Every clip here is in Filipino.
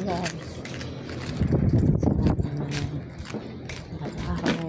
guys. Sa trabaho.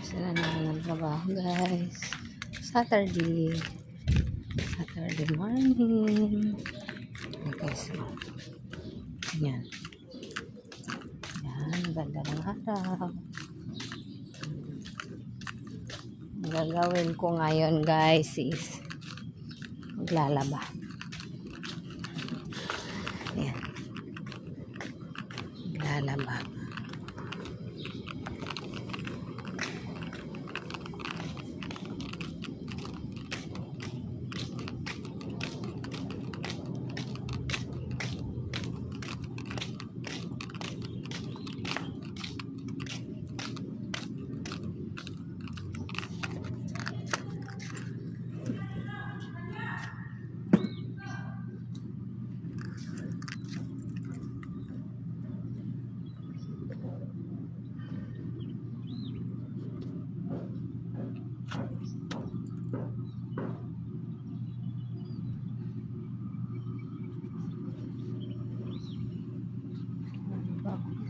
Sila naman ang trabaho guys. Saturday. Saturday morning. Okay guys. Yan. Yan. Ganda ng araw. Ang gagawin ko ngayon guys is maglalaba. Ayan. Maglalaba.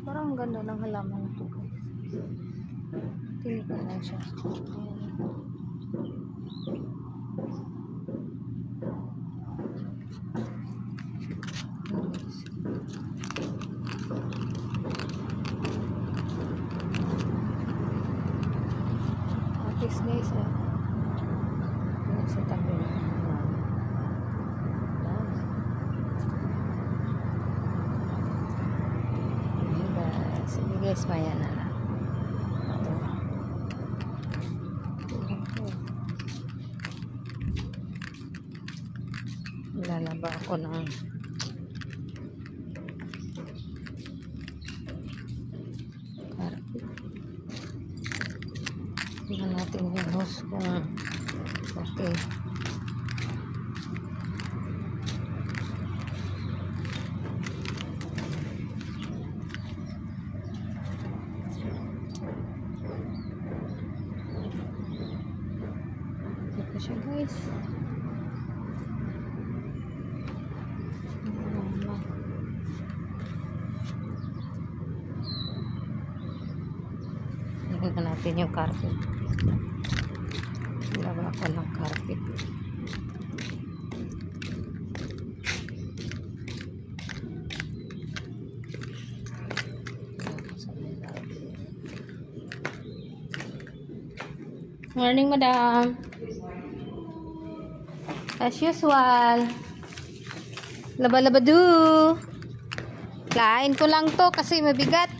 Parang ang ganda ng halaman ito guys. Tinig na lang siya. Ayan. Atis guys eh. Ayan sa tabi ng halaman. Ayan. Ayan guys. Maya na. Ito. Lalaba ako ng guys. Tingnan natin yung carpet. Ako ng carpet. Morning, madam. As usual. Laba-labadu. Kain ko lang to kasi mabigat.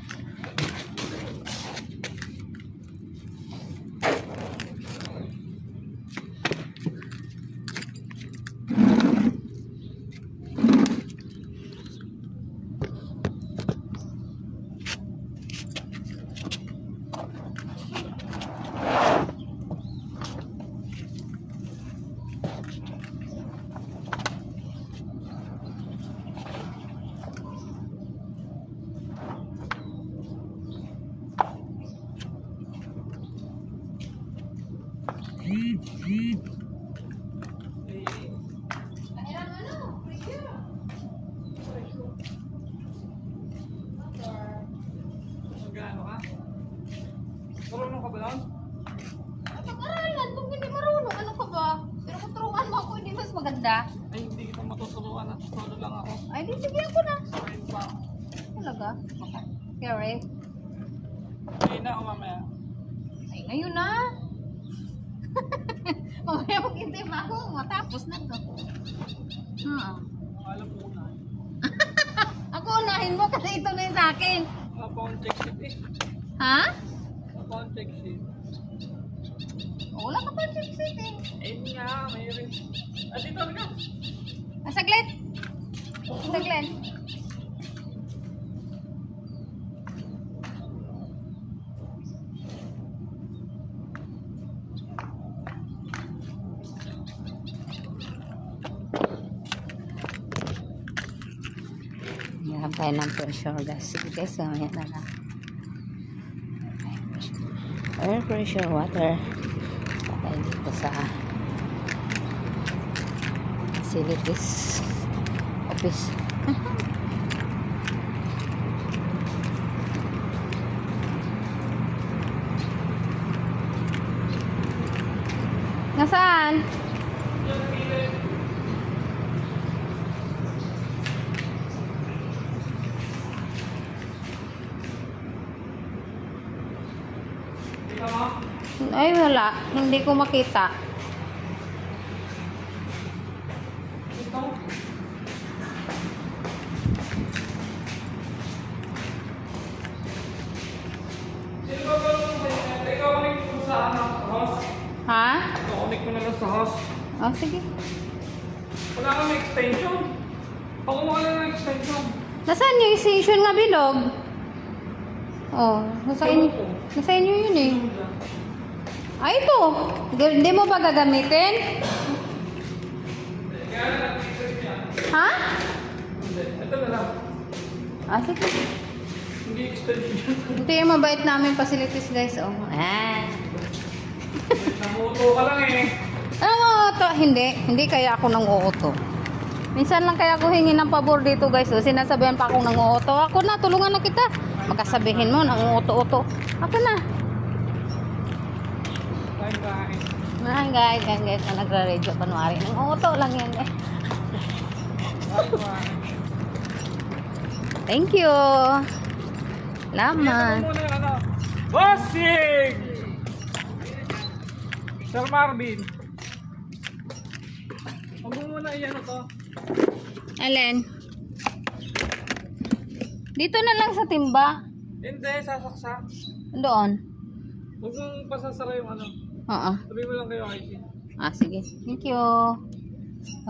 Magkano ka? Marunong ka ba lang? Pag-aralan, kung hindi marunong, ano ka ba? Pero kung turuan mo ako, hindi mas maganda. Ay, hindi kita matuturuan at solo lang ako. Ay, di sige ako na. Ayun pa. Talaga? Kare? Hindi na ako mamaya. Ay, ngayon na. Mamaya maghintay pa ako, matapos na to. Ha. Alam mo na. Ako unahin mo kasi ito na yung sa akin. Akong check sheet eh. Ha? Akong check sheet. Wala ka pa check sheet eh. Ayun nga, mayroon. At ito ka. Ah, saglit. Saglit. Meron tayo ng pressure gas. Sige guys, mamaya na lang. Air pressure water. Patay dito sa facilities office. Nasaan? Ay, wala. Hindi ko makita. Connect mo na lang sa host. Oh, sige. Wala kang extension. Ako mo lang ng extension. Nasaan yung station nga bilog? Oh, nasa inyo, nasa inyo yun eh. Ay, ito. Di- Hindi mo ba gagamitin? Ha? Ito na lang. Ah, sige. Hindi extension. Ito yung mabait namin facilities, guys. Oh. Ah. Namuto ka lang eh. Hindi. Hindi kaya ako nang uuto. Minsan lang kaya ako hingi ng pabor dito, guys. Oh. Sinasabihan pa akong nang uuto. Ako na, tulungan na kita. Magkasabihin mo, nang uuto-uto. Ako na. Kain kain. Mga guys, guys, na nagra-radio panwari. Nang uuto lang yan eh. Thank you. Laman. ano. Bossing! Sir Marvin. Huwag mo muna iyan to. Alin? Dito na lang sa timba. Hindi, sasaksak. Doon. Huwag mong pasasara yung ano. Oo. Sabi mo lang kayo, IC. Ah, sige. Thank you.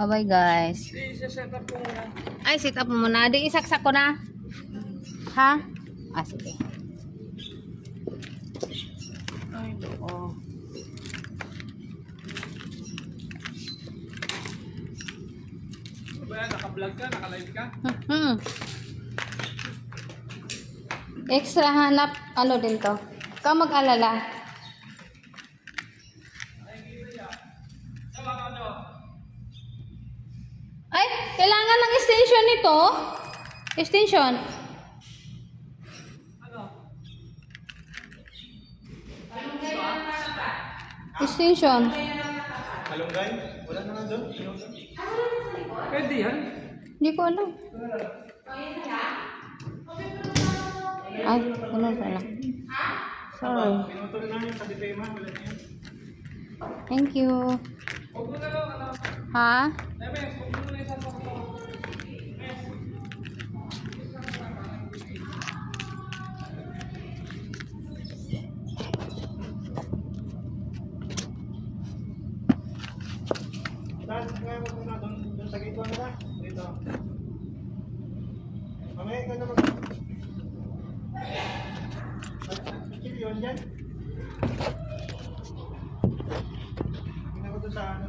Bye-bye, guys. Hindi, set up ko muna. Ay, sit up mo muna. Di isaksak ko na. Ha? Ah, sige. Ay, Oh. Ano ba yan? Naka-vlog ka? Naka-live ka? Hmm. Extra hanap, ano din to? Ka mag-alala. Ay, kailangan ng extension nito. Extension. Ano? Extension. Malunggay? Wala na nga doon? Pwede yan. Hindi ko alam. Ay, ganun pala. Sorry. Thank you. Ha? Emes, huwag mo muna isasak ko. Saan? Kaya mo muna doon, doon sa gate 1 na? Dito. Mamaya ka na mag... Chip yun dyan. Tingnan ko doon sa ano.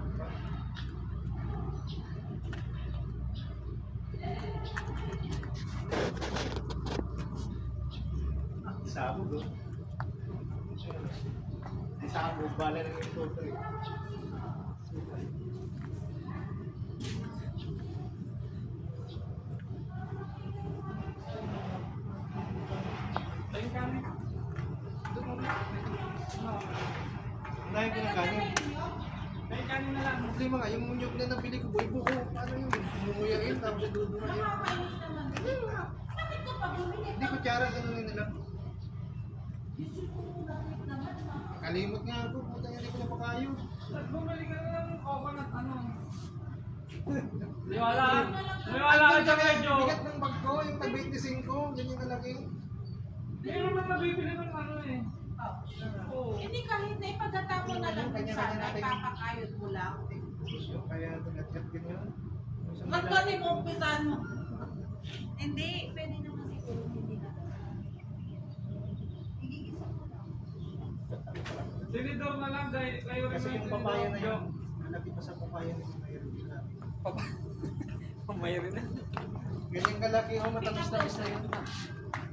Ah, sabog oh. Sabog, bala ng yung tutor eh. Ano? Unahin ko ng kanin. Tayo kanin na lang. Problema nga, yung munyog na nabili ko, boy buko. Paano yun? Mumuyain, tapos dudumain. Hindi ko tsara, ganun nila. Kalimot nga ako, puta hindi ko napakayo. Bumalik ka na lang ng coconut, ano. Niwala. Niwala ka dyan medyo. Bigat ng bag ko, yung tag 25, ganyan kalaki. Hindi naman nabibili ng ano eh. Oo. Hindi kahit na ipagata mo na lang din sana, ipapakayod mo lang. Kaya tugat-gat ganyan. Ba't ba mo umpisan mo? Hindi, pwede naman Senador na lang dahil kayo rin Kasi yung papaya na yun. Hanapin pa sa papaya na yung mayroon din namin. Papaya? Mayroon na. Ganyan kalaki ho, oh, matamis na isa yun.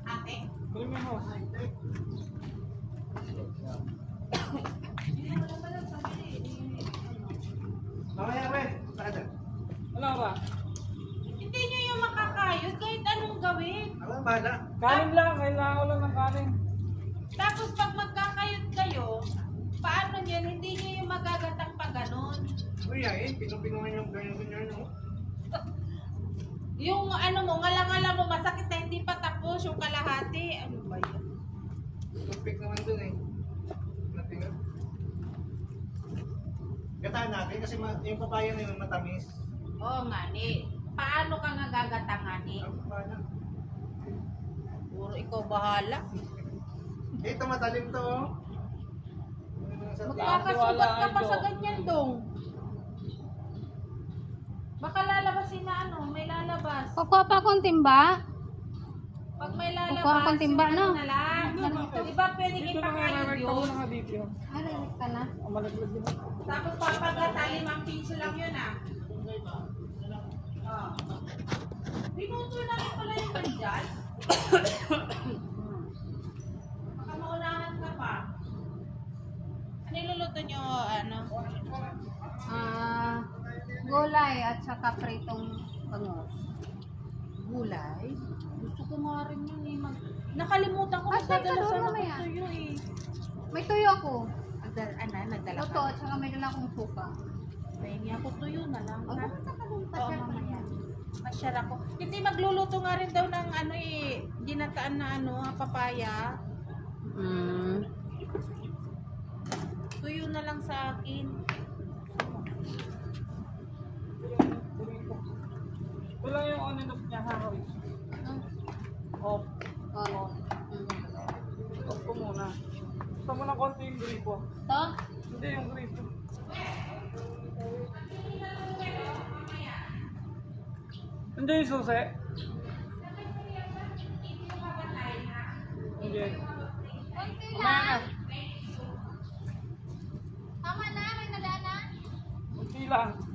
Ate? Kulo mo ho. Mamaya rin. Ano ba? Hindi nyo yung makakayod kahit anong gawin. Ano ba na? Kain lang, kailangan ko lang ng kanin. Tapos pag magkakayod kayo, paano yan? Hindi niyo yung magagatang pa ganon. Nguyain, pinupinungan yung ganyan-ganyan. no? Yung ano mo, ngala-ngala mo, masakit na hindi pa tapos yung kalahati. Ano ba yun? Toothpick naman dun eh. Natingan. Gataan natin kasi ma- yung papaya na yun matamis. Oo nga ni. Paano ka nga gagatangan ni? Ang. Puro ikaw bahala. Eh, ito matalim to oh. Ano? Magkakasugat ka pa sa ganyan dong. Baka lalabasin na ano, may lalabas. Kukuha pa akong timba. Pag may lalabas, Kukuha kang timba, yung no? ano na lang. Di ba pwede Dito na nga, ipakayod right yun? na nga dito yun. Ay, ka na. Ang din. Tapos papagata, limang piso lang yun ah. Ah. Pinuto na rin pala yung mandyan. Baka maunahan ka pa. Ano iluluto nyo, ano? Ah, gulay at saka pritong bangus. Gulay? Gusto ko nga rin yun eh. Mag... Nakalimutan ko Ah, saan ka magdadala doon sa mamaya? tuyo eh. May tuyo ako. Nagdala, ano, nagdala ka? at saka may dala akong suka. Pahingi ako tuyo na lang. Oh, ha? pumunta ka Oo, mamaya. mamaya. Masyar ako. Hindi magluluto nga rin daw ng ano eh, ginataan na ano, ah, papaya. Mm. Tuyo na lang sa akin. Lang yung on and off niya, ha? Off. Oo. Mm. Off ko muna. Gusto mo ng konti yung gripo. Ito? Hindi, yung gripo. Hindi yung susi. Hindi. Konti Mamaya lá.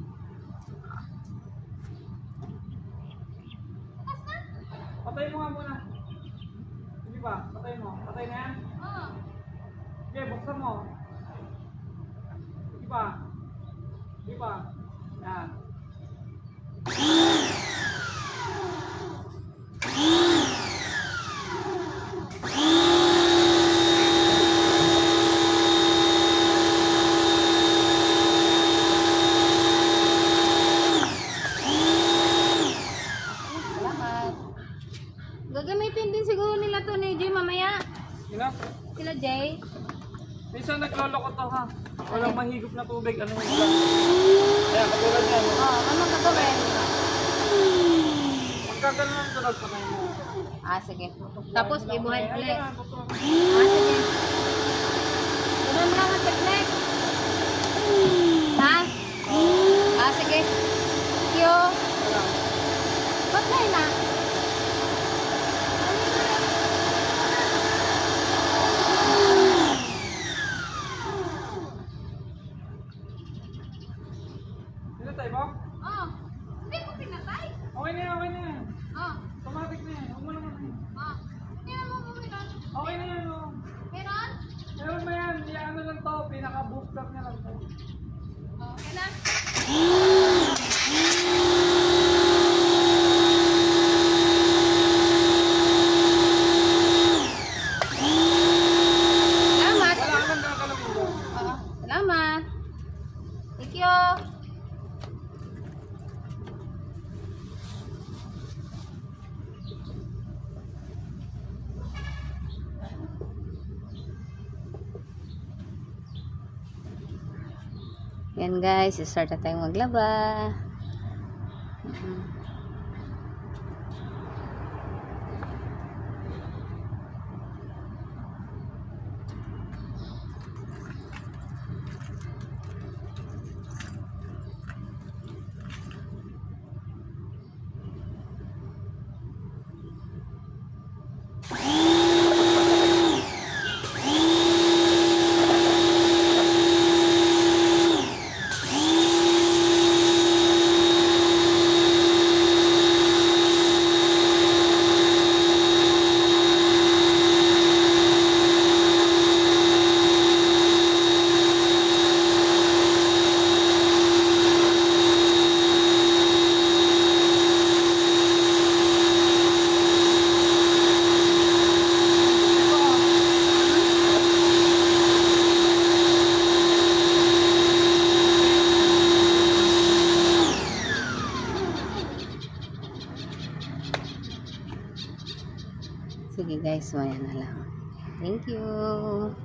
Ah, sige. Tapos ibuhay totoo. Ah, sige. Ganun lang ang technique. Ha? Ah, sige. Thank you. Ba't na na? Pinatay mo? Oh, hindi ko pinatay. Okay na okay na yan. Automatic na yan. Huwag mo naman yan. oh. Hindi naman meron. Okay na yan, oh. Meron? Meron mo yan. Yan ano lang to. Pinaka-booster niya lang to. Okay na. Salamat. Oo, salamat. Thank you. Yan guys, start na tayong maglaba. Thank you.